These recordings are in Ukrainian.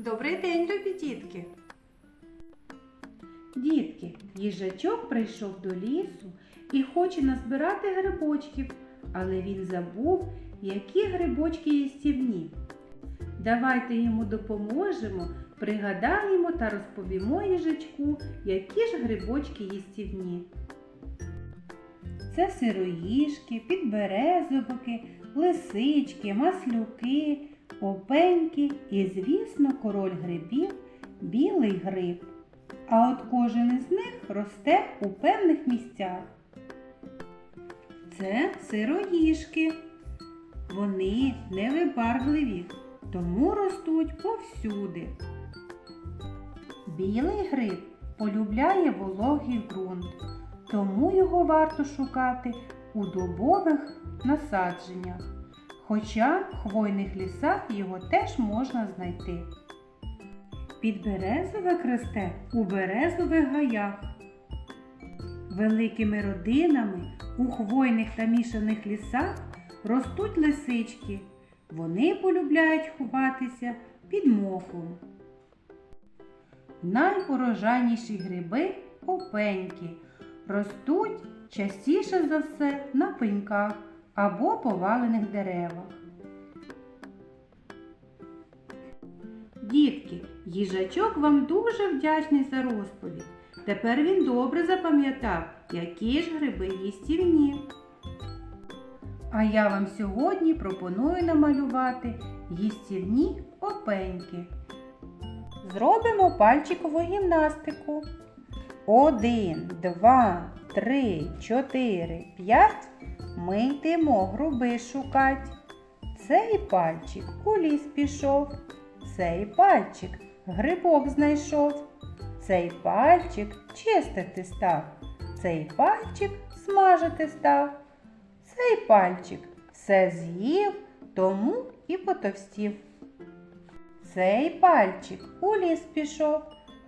Добрий день, любі дітки! Дітки, їжачок прийшов до лісу і хоче назбирати грибочків, але він забув, які грибочки їстівні. Давайте йому допоможемо, пригадаємо та розповімо їжачку, які ж грибочки їстівні. Це сироїжки, підберезовики, лисички, маслюки, опеньки і, звісно, король грибів білий гриб. А от кожен із них росте у певних місцях. Це сироїжки. Вони невибаргливі, тому ростуть повсюди. Білий гриб полюбляє вологий ґрунт, тому його варто шукати у дубових насадженнях. Хоча в хвойних лісах його теж можна знайти. Підберезовик росте у березових гаях. Великими родинами у хвойних та мішаних лісах ростуть лисички. Вони полюбляють ховатися під мохом. Найурожайніші гриби опеньки ростуть частіше за все на пеньках або повалених деревах. Дітки, їжачок вам дуже вдячний за розповідь. Тепер він добре запам'ятав, які ж гриби їстівні. А я вам сьогодні пропоную намалювати їстівні опеньки. Зробимо пальчикову гімнастику. Один, два, три, чотири, п'ять. Ми йдемо гроби шукать. Цей пальчик у ліс пішов. Цей пальчик грибок знайшов. Цей пальчик чистити став. Цей пальчик смажити став. Цей пальчик все з'їв, тому і потовстів. Цей пальчик у ліс пішов.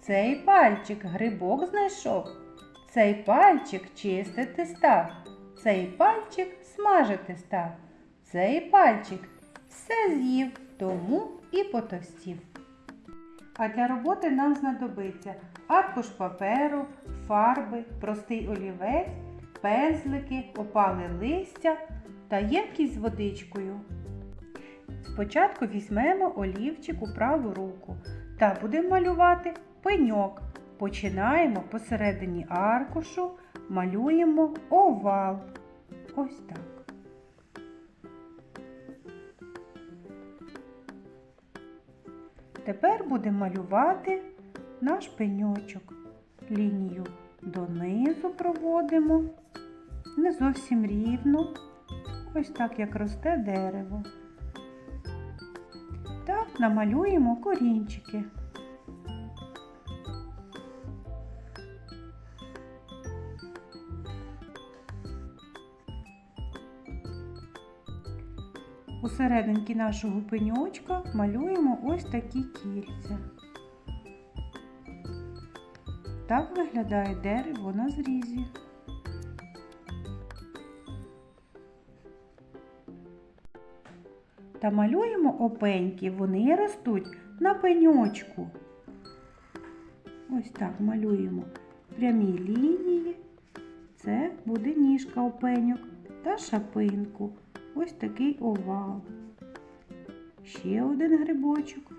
Цей пальчик грибок знайшов. Цей пальчик чистити став. Цей пальчик смажити став. Цей пальчик все з'їв, тому і потовстів. А для роботи нам знадобиться аркуш паперу, фарби, простий олівець, пензлики, опале листя та ємкість з водичкою. Спочатку візьмемо олівчик у праву руку та будемо малювати пеньок. Починаємо посередині аркушу, малюємо овал. Ось так. Тепер будемо малювати наш пеньочок. Лінію донизу проводимо, не зовсім рівно, ось так як росте дерево. Та намалюємо корінчики. У серединки нашого пеньочка малюємо ось такі кільця. Так виглядає дерево на зрізі. Та малюємо опеньки, вони ростуть на пеньочку. Ось так малюємо прямі лінії. Це буде ніжка опеньок та шапинку. Ось такий овал. Ще один грибочок,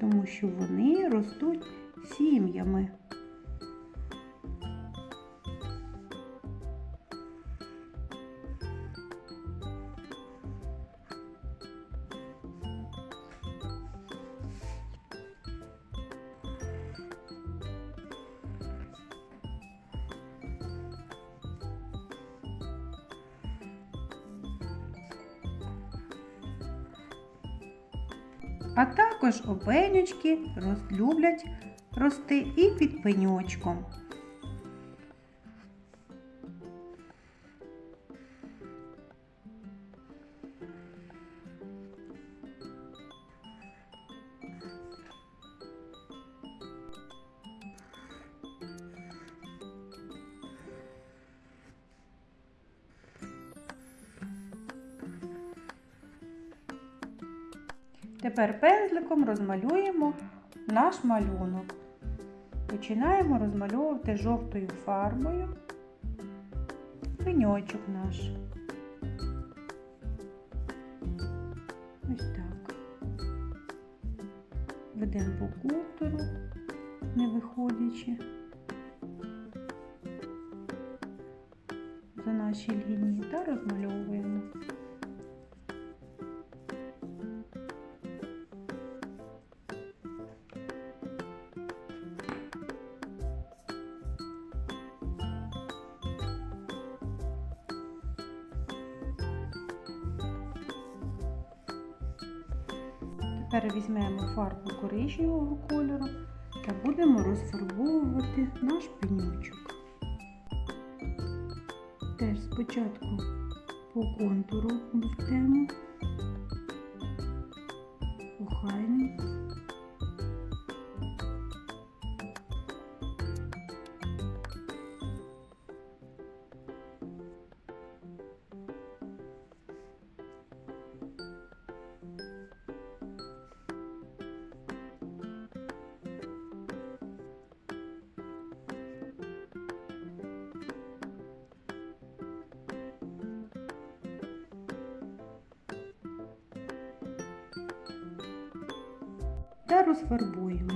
тому що вони ростуть сім'ями. А також опенючки люблять рости і під пеньочком. Тепер пензликом розмалюємо наш малюнок. Починаємо розмальовувати жовтою фарбою пеньочок наш. Ось так. Ведемо по контуру, не виходячи за наші лінії та розмальовуємо. Тепер візьмемо фарбу коричневого кольору та будемо розфарбовувати наш пенючок. Теж спочатку по контуру будемо охайний. Та розфарбуємо.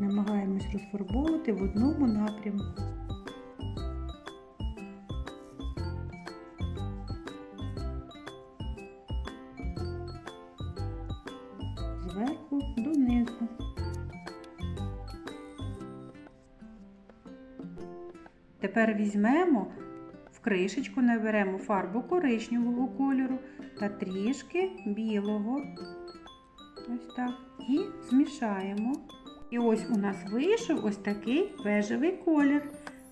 Намагаємось розфарбовувати в одному напрямку. Тепер візьмемо в кришечку, наберемо фарбу коричневого кольору та трішки білого. Ось так. І змішаємо. І ось у нас вийшов ось такий бежевий колір.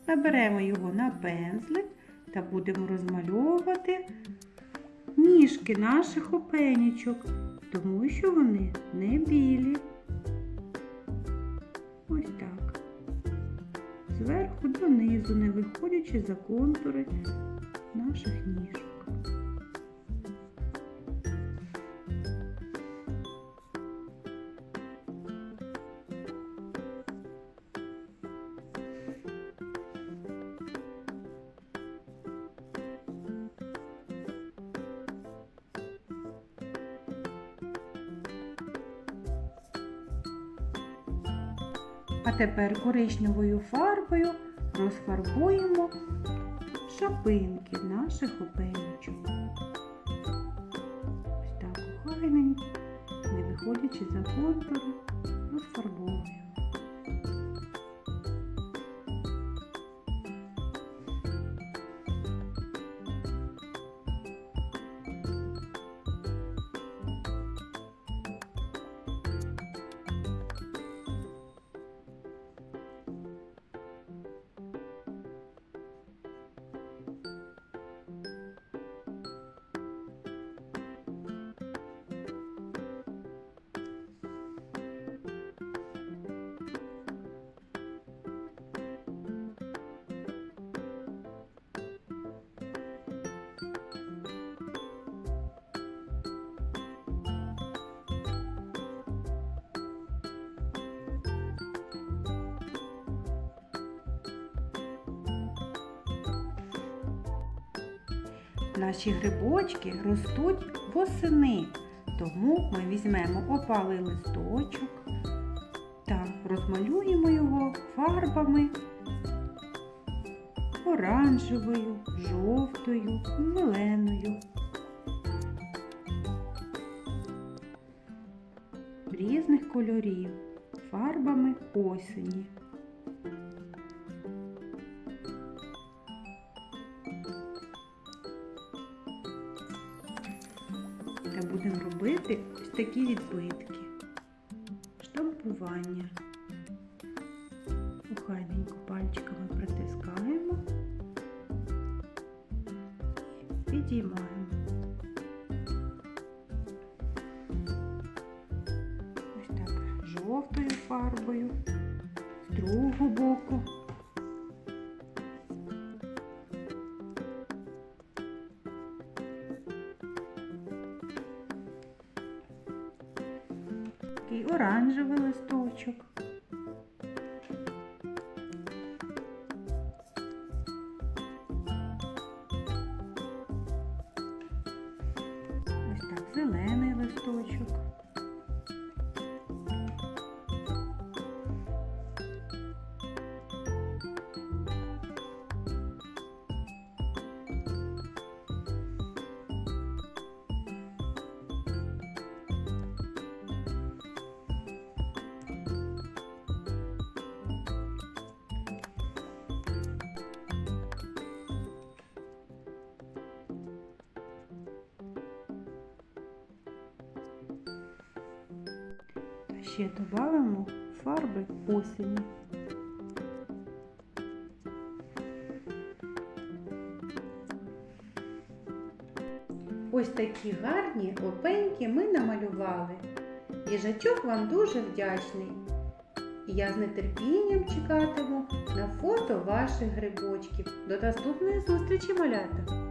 Наберемо його на пензлик та будемо розмальовувати ніжки наших опенічок, тому що вони не білі. Ось так зверху донизу, не виходячи за контури наших ніжок. А тепер коричневою фарбою розфарбуємо шапинки наших опенючок. Ось так охайненько, не виходячи за контури, розфарбовуємо. Наші грибочки ростуть восени, тому ми візьмемо опалий листочок та розмалюємо його фарбами оранжевою, жовтою, зеленою. Різних кольорів, фарбами осені. Та будемо робити ось такі відбитки. Штампування. Охайненько пальчиками притискаємо підіймаємо. Ось так жовтою фарбою з другого боку. Зелений ще додамо фарби осені. Ось такі гарні опеньки ми намалювали. Їжачок вам дуже вдячний. І я з нетерпінням чекатиму на фото ваших грибочків. До наступної зустрічі, малята!